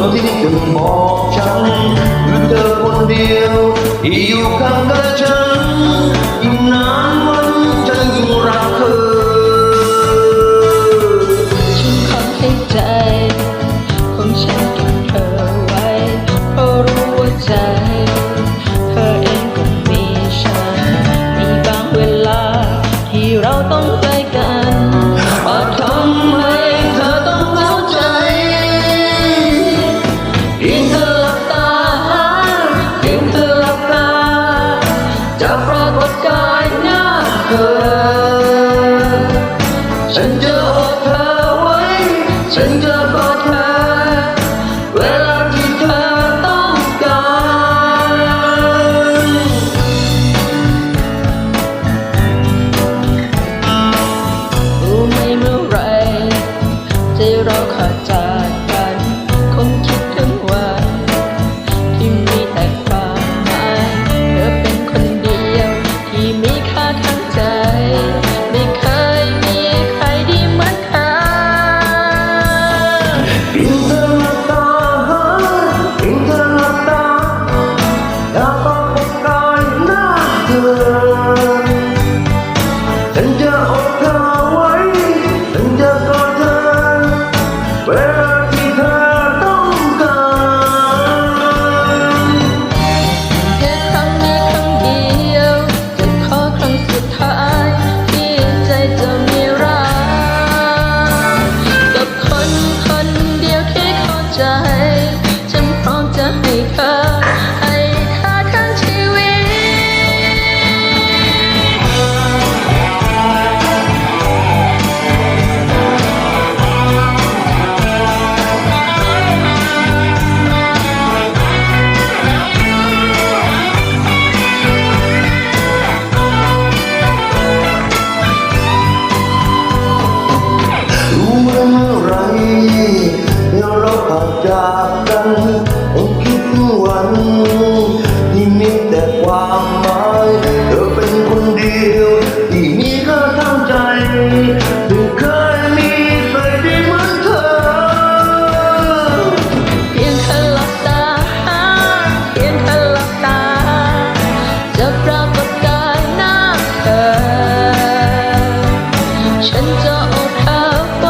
อที่เธอบอกฉันคือเธอคนเดียวที่อยู่ข้างกับฉันยิ่งนานวันฉันยิ่งรักเธอฉันขอให้ใจของฉันกับเธอไว้เพราะรู้ว่าใจเธอเองก็มีฉันมีบางเวลาที่เราต้อง ฉันจะอดเธอไว้ฉันจะ Oh God. จากกันคิดถึงวันที่มีแต่ความหมายเธอเป็นคนเดียว ที่มีค่าทางใจไม่เคยมีใคด้เหมือนเธอ เพียงแค่หลับตา เพียงแค่หลับตา จะรากกายหน้าเธอ ฉันจะอดเธอ